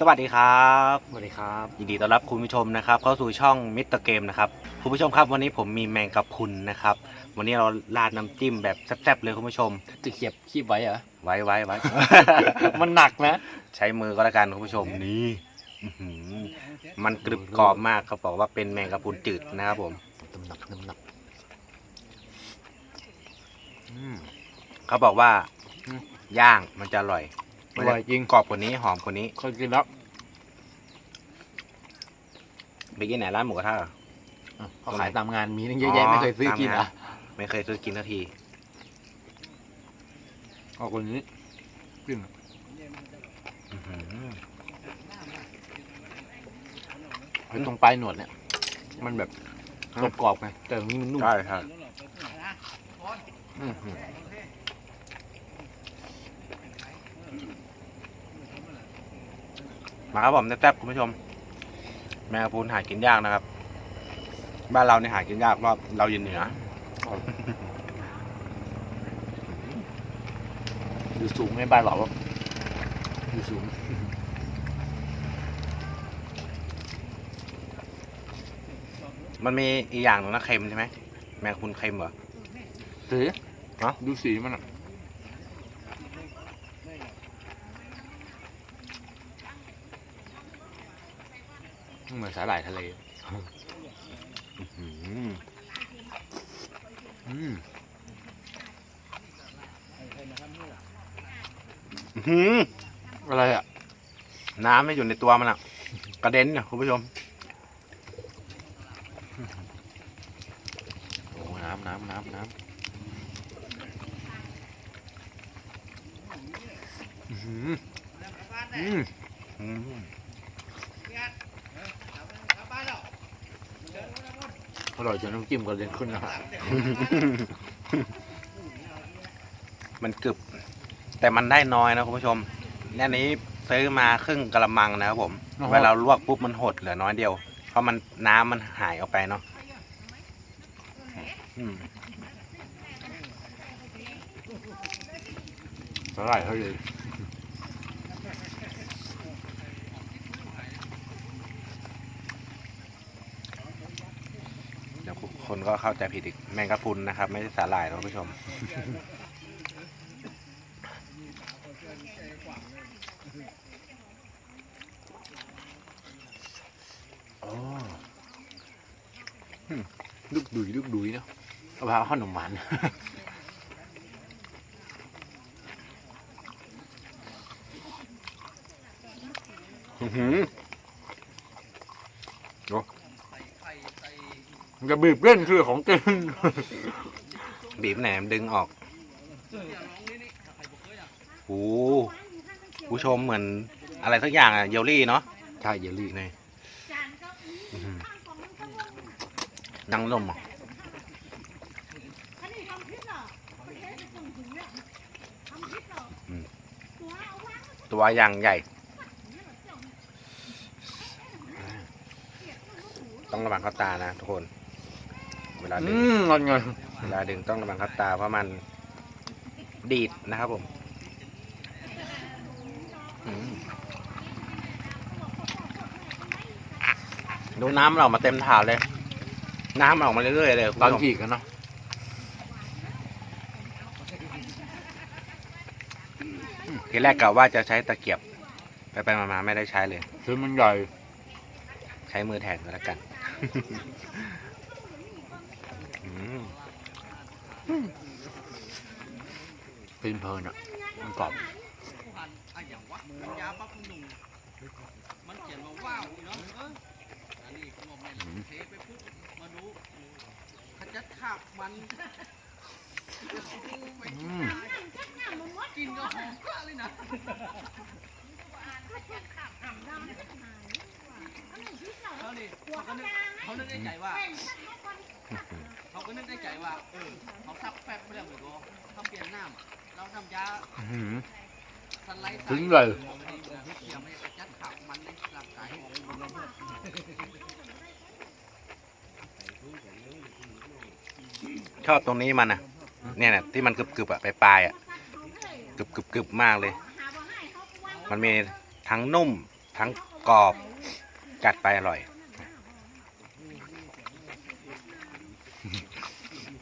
สวัสดีครับสวัสดีครับยินดีต้อนรับคุณผู้ชมนะครับเข้าสู่ช่องมิสเตอร์เกมนะครับคุณผู้ชมครับวันนี้ผมมีแมงกะพรุนนะครับ วันนี้เราราดน้ำจิ้มแบบแซ่บๆเลยคุณผู้ชมจะเขียบคีบไว้เหรอไว้ไว้ไว้ มันหนักนะ ใช้มือก็แล้วกันคุณผู้ชมนี่อื้อหือมันกรึบกรอบมากเขาบอกว่าเป็นแมงกะพรุนจืดนะครับผม น้ำหนักน้ำหนักอืมเขาบอกว่าอืมย่างมันจะอร่อย อร่อยจริง กรอบกว่านี้หอมกว่านี้เคยกินแล้วไปกินไหนร้านหมูกระทะเหรออะเขาขายตามงานมีตั้งเยอะแยะไม่เคยซื้อกินตามอะงาไม่เคยซื้อกินทันทีเอาคนนี้กินอื้อหือไอ้ตรงปลายหนวดเนี่ย มันแบบกรอบๆไงแต่ตรงนี้มันนุ่มใช่ใช่ อื้อหือ มาครับผมแซ่บๆคุณผู้ชม แมงกะพรุนหากินยากนะครับ บ้านเราเนี่ยหากินยากเพราะเราอยู่เหนืออยู่สูงในบ้านเราอะอยู่สูงมันมีอีกอย่างหนึ่งนะเค็มใช่ไหมแมงกะพรุนเค็มเหรอสีฮะดูสีมันอะ มือนสาหร่ายทะเลอื้อหืออืมอะไรอะ น้ำไม่อยู่ในตัวมันอะกระเด็นเนี่ยคุณผู้ชมโอ้น้ำน้ำน้ำน้ำอืมอืม อร่อยจนน้ำจิ้มกระเด็นขึ้นนะฮะมันกรึบ แต่มันได้น้อยนะคุณผู้ชมเนี่ยอันนี้ซื้อมาครึ่งกระมังนะครับผมเวลาลวกปุ๊บมันหดเหลือน้อยเดียว เพราะมันน้ำมันหายออกไปเนาะอืมสาหร่ายทะเลเดี๋ยว คนก็เข้าใจผิดอีกแมงกะพรุนนะครับ ไม่ใช่สาหร่ายนะคุณผู้ชมอ๋ออืมลูกดุยลูกดุยเนาะเอาไปเอาขนมหวาน อื้อหือมัน จะบีบเล่นคือของกินบีบไหนมันดึงออกโอ้ผู้ชมเหมือนอะไรสักอย่างอะเยลลี่เนาะใช่เยลลี่นี่อื้อหือยังนมอะตัวอย่างใหญ่ ต้องระวังเข้าตานะทุกคน เวลาดึอืงมงอนเงินเวลาดึงต้องระวังเข้าตาเพราะมันดีดนะครับผมอืมดูน้ำมันออกมาเต็มถาดเลย น้ำมันออกมาเรื่อยๆเลยคุณตอนผู้ชมฉีกกันเนาะทีแรกกะว่าจะใช้ตะเกียบ ไปไปๆมาๆไม่ได้ใช้เลย คือมันใหญ่ ใช้มือแทนก็แล้วกัน อืม เป็นเพลินอะมันกรอบผ่านอะอย่างวะมันยาปั๊บมันหนุ่มมันเขียนมาว้าวอีเนาะเอออันนี้ก็บอกแม่นเทไปปุ๊บมาดูขจัดขาบมันอืมกินก็หอมกว่าเลยนะเขานี่เขาก็นึกเขานึกในใจว่าเขาก็นึกในใจว่าเออเขาซักแป๊บไม่ได้เหมือนกันเขาเปลี่ยนน้ำ เราทำยาอื้อหือสไลด์ถึงเลยเขียไม่ขจัดขาบมันในร่างกายให้ออกมาชอบตรงนี้มันอะ เนี่ยนะที่มันกรึบๆอะปลายๆอะกรึบๆๆมากเลย มันมีทั้งนุ่มทั้งกรอบ กัดไปอร่อย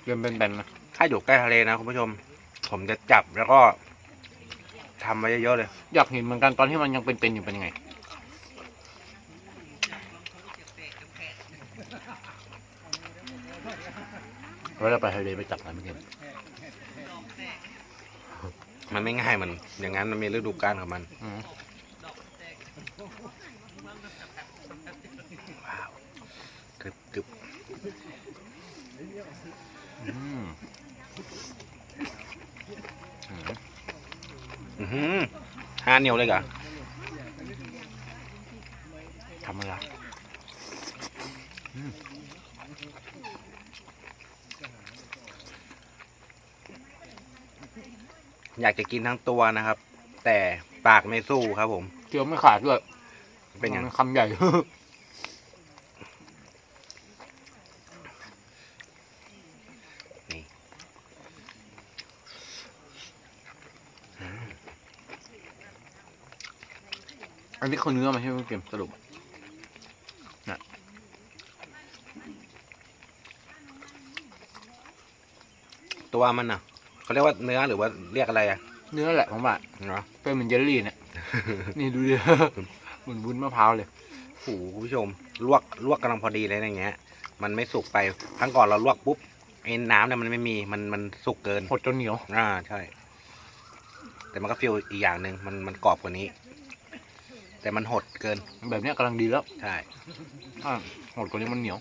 เริ่มเป็นแบนๆนะ ถ้าอยู่ใกล้ทะเลนะคุณผู้ชม ผมจะจับแล้วก็ทำไว้เยอะๆเลย อยากเห็นเหมือนกันตอนที่มันยังเป็นๆอยู่เป็นยังไงเวลาไปทะเลไปจับอะไรไม่เก็บมันไม่ง่ายมัน อย่างนั้นมันมีฤดูกาลของมันอืมว้าวกรึบกรึบอืมอืม อื้อ หือห้าเหนียวเลยกะทำอะไรอะอยากจะกินทั้งตัวนะครับ แต่ปากไม่สู้ครับผมเกี๊ยวไม่ขาดด้วย เป็นอย่างมัคำใหญ่ อันนี้คือเนื้อมันใช่ไหมพี่เกมสรุปตัวมันอะเขาเรียกว่าเนื้อหรือว่าเรียกอะไรอะเนื้อแหละผมว่าเนาะเป็นเหมือนเยลลี่เนี่ย นี่ดูดิเหมือนวุ้นมะพร้าวเลยโอ้โหคุณผู้ชม ลวกลวกกำลังพอดีเลยนะอย่างเงี้ย มันไม่สุกไปครั้งก่อนเราลวกปุ๊บไอ้น้ำเนี่ยมันไม่มีมันมันสุกเกินหดจนเหนียว อ่าใช่ แต่มันก็ฟีลอีกอย่างหนึ่งมันมันกรอบกว่านี้ แต่มันหดเกินแบบเนี้ยกำลังดีแล้วใช่ถ้าหดกว่านี้มันเหนียว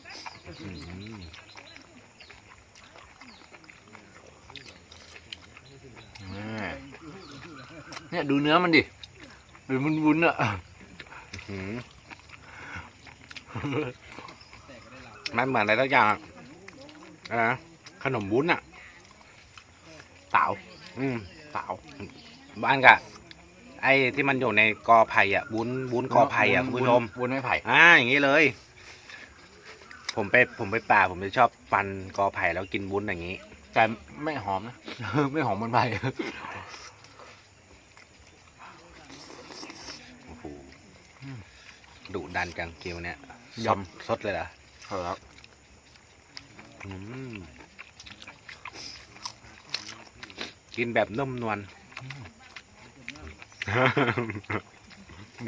อืมอ่าเนี่ยดูเนื้อมันดิดูวุ้นๆอะ อืมมันเหมือนอะไรสักอย่างอะอะไรนะขนมวุ้นอะเต่าอืมเต่าบ้านกะ ไอ้ที่มันอยู่ในกอไผ่อะวุ้นวุ้นกอไผ่อะคุณผู้ชมวุ้นไม้ไผ่อ่าอย่างนี้เลย ผมไปผมไปป่าผมจะชอบฟันกอไผ่แล้วกินวุ้นอย่างนี้ แต่ไม่หอมนะ ไม่หอมเหมันไผ่โอ้โหดุดันจังเกียวเนี่ยยสดสดเลยเหรอำครับอืมกินแบบนุ่มนวล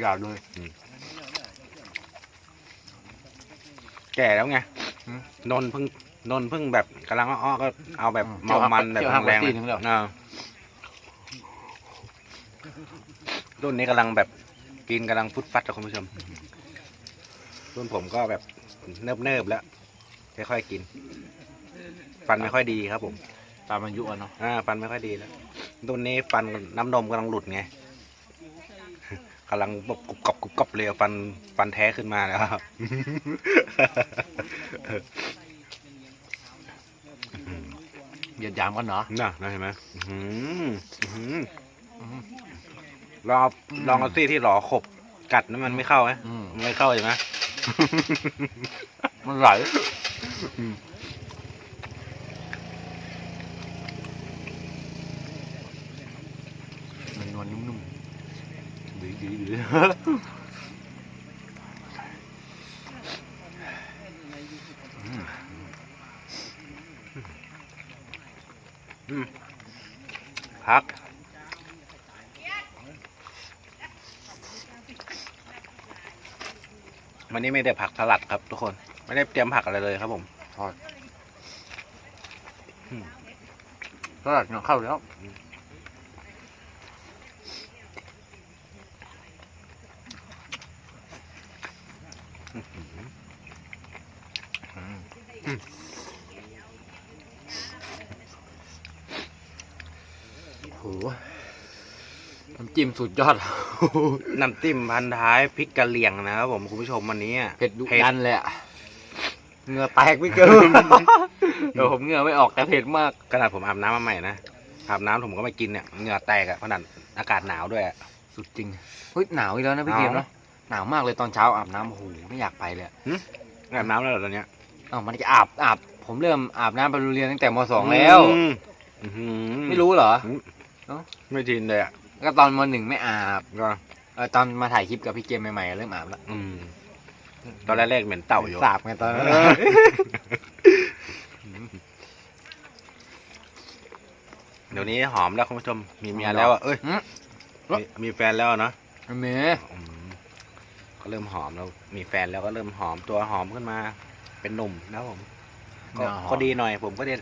อย่าเลย แก่แล้วไงอืมนนท์เพิ่งนนท์เพิ่งแบบกำลังอ้อๆก็เอาแบบอืมเมามันแบบเที่ยวห้างแรงปาร์ตี้นึงแล้วๆอ่ารุ่นนี้กำลังแบบกินกำลังฟุดฟัดกับคุณผู้ชม รุ่นผมก็แบบเนิบๆแล้วค่อยๆกิน ฟันไม่ค่อยดีครับผม ตามอายุอะเนาะอ่าฟันไม่ค่อยดีแล้วรุ่นนี้ฟันน้ำนมกำลังหลุดไง กำลังแบบกรุบกรอบกรุบกรอบเลยอะฟันฟันแท้ขึ้นมาแล้วครับ เหยียดหยามกันเนาะน่ะน่ะเห็นไหมอื้อหืออื้อหืออืมลองเอาลองเอาซี่ที่หลอขบกัดนั้นมันไม่เข้าไหมอืมมันไม่เข้าใช่ไหม มันไหลมันนวลนุ่มๆ ดีดีดีพักวันนี้ไม่ได้ผักสลัดครับทุกคน ไม่ได้เตรียมผักอะไรเลยครับผมทอดสลัดเนาะเข้าแล้ว จิ้มสุดยอด น้ำจิ้มพันท้ายพริกกะเหรี่ยงนะครับผมคุณผู้ชมวันนี้อะเผ็ดดุเผ็ดดันเลยอะเหงื่อแตกไม่เกินเดี๋ยวผมเหงื่อไม่ออกแต่เผ็ดมากขนาดผมอาบน้ำมาใหม่นะอาบน้ำผมก็ไม่กินเนี่ยเหงื่อแตกอะขนาดอากาศหนาวด้วยอะสุดจริงเฮ้ยหนาวอีกแล้วนะพี่เกมหนาวเนาะหนาวมากเลยตอนเช้าอาบน้ำโอ้โหไม่อยากไปเลยอะอาบน้ำแล้วเหรอตอนเนี้ยเอ้ามันจะอาบอาบผมเริ่มอาบน้ำไปโรงเรียนตั้งแต่มสองแล้วอืมอื้อหือไม่รู้เหรอ ไม่ชินเลยอะ ก็ตอนมหนึ่งไม่อาบก็เออตอนมาถ่ายคลิปกับพี่เกมใหม่ๆเริ่มอาบแล้วอืม ตอนแรกๆเหม็นเต่าอยู่สาบไงตอนนั้นเดี๋ยวนี้หอมแล้วคุณผู้ชมมีเมียแล้วอะเอ้ยอืมมีมีแฟนแล้วเนาะเมอืมก็เริ่มหอมแล้ว มีแฟนแล้วก็เริ่มหอมตัวหอมขึ้นมา เป็นหนุ่มนะครับผมก็ก็ดีหน่อยผมก็จะ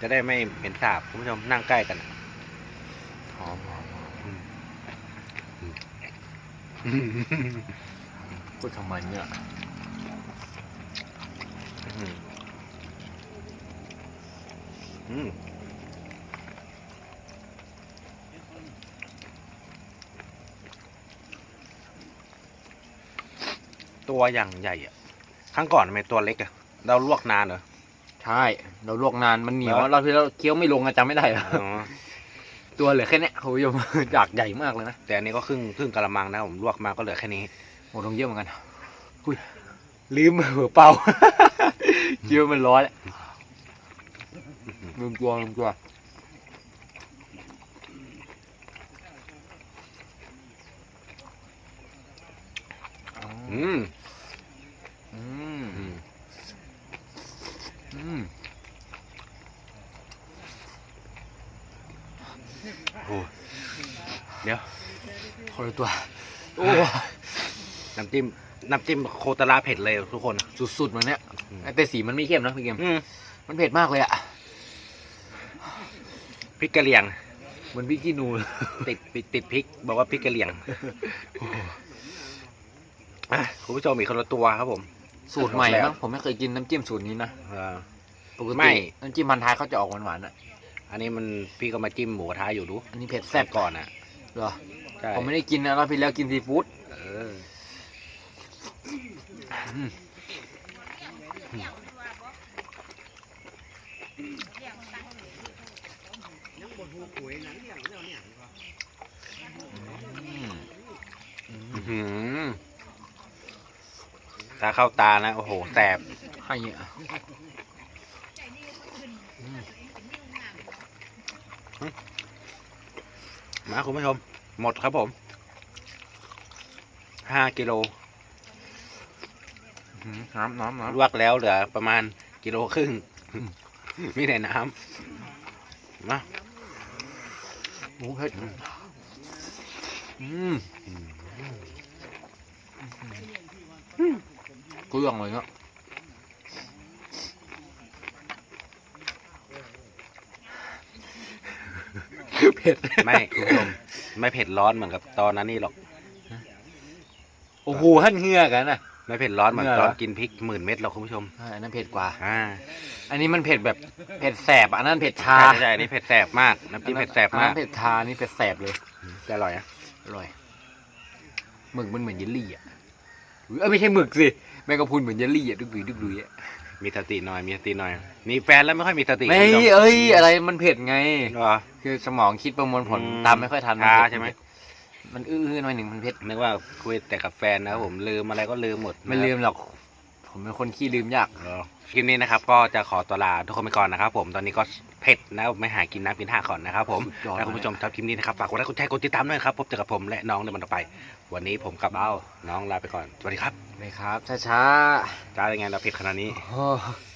จะได้ไม่เหม็นสาบคุณผู้ชมนั่งใกล้กัน หอมหอมหอม อืม พูดทำไมเนี่ยอืมอืมตัวอย่างใหญ่อะครั้งก่อนทำไมตัวเล็กอะเราลวกนานเหรอ ใช่ เราลวกนานมันเหนียว เหรอ เราที่เราเคี้ยวไม่ลงอะจำไม่ได้เหรอ อ๋อ ตัวเหลือแค่เนี้ยคุณผู้ชมจากใหญ่มากเลยนะ แต่อันนี้ก็ครึ่งครึ่งกะละมังนะผมลวกมาก็เหลือแค่นี้โอ้ต้องเยอะเหมือนกันอุ้ยลืมเหัวเป่าเคี้ยวมันร้อนแล้วลืมตัวลืมตัวอืม อืม อืม อืม โอ้เดี๋ยวคนละตัวโอ้น้ำจิ้มน้ำจิ้มโคตรลาเผ็ดเลยทุกคน สุดๆเหมือนเนี้ยอืมแต่สีมันไม่เข้มนะพี่เกมอืมมันเผ็ดมากเลยอะพริกกะเหรี่ยงเหมือนพี่กี้นูเลยติดติดติดพริกบอกว่าพริกกะเหรี่ยงอะคุณผู้ชมอีกคนละตัวครับผม สูตรใหม่แล้วมั้งผมไม่เคยกินน้ำจิ้มสูตรนี้นะเออปกไม่ติน้ำจิ้มพันท้ายเขาจะออกหวานๆอะ อันนี้มันพี่ก็มาจิ้มหมูกระทะอยู่ดู อันนี้เผ็ดแซ่แซ่บบก่อนอะ เหรอใช่ผมไม่ได้กินนะรอบที่แล้วกินซีฟู้ดเออยังบนหูปุ๋ยหนังเลี้ยงแล้วเนี่ยอื้อหือถ้าเข้าตานะ โอ้โหแสบให้อะมาคุณผู้ชม หมดครับผมห้ากิโลอื้อหือน้ำน้ำน้ลวกแล้วเหลือประมาณกิโลครึ่งมีแต่น้ำมาำหมูเผ็ดอืมเกลืองเลยเนาะเผ็ดไม่คุณผู้ชม ไม่เผ็ดร้อนเหมือนกับตอนนั้นนี่หรอก โอ้โหหั่นเหงือกกันนะ ไม่เผ็ดร้อนเหมือนเหงื่อตเหรออนกินพริกหมื่นเม็ดหรอกคุณผู้ชม อ่าอันนั้นเผ็ดกว่า อ่า อันนี้มันเผ็ดแบบเผ็ดแสบ อันนั้นเผ็ดชาใช่ใช่อันนี่เผ็ดแสบมากน้ำจิ้มเผ็ดแสบอันมานั้กนเผ็ดชา นี่เผ็ดแสบเลย แต่อร่อยนะอร่อย หมึกมันเหมือนเยลลี่อะอุ๊ยเอ้ยไม่ใช่หมึกสิ แมงกะพรุนเหมือนเยลลี่อะ ดึกดุยดึกดุยอะ มีสติหน่อยมีสติหน่อย มีแฟนแล้วไม่ค่อยมีสติไม่คุณผู้ชเอ้ย อะไรมันเผ็ดไง เหรอ คือสมองคิดประมวลผลอืมตามไม่ค่อยทันนช้าเผ็ดใช่ไหม มันอื้อๆหน่อยหนึ่งมันเผ็ดนึกว่าคุยแต่กับแฟนนะครับผมลืมอะไรก็ลืมหมดไม่ลืมหรอก ผมเป็นคนขี้ลืมยากเหรอคลิปนี้นะครับก็จะขอตัวลาทุกคนไปก่อนนะครับผมตอนนี้ก็เผ็ดนะครับไม่หากินน้ำกินท่าก่อนนะครับผมสุดยอดถ้าคุณผู้ชมชอบคลิปนี้นะครับฝากกดไลค์กดแชร์กดติดตามด้วยนะครับพบเจอกับผมและน้องในวันต่อไป วันนี้ผมกับเบ้าน้องลาไปก่อน สวัสดีครับเลยครับช้าจ้าเป็นไงเราเผ็ดขนาดนี้ๆโอ้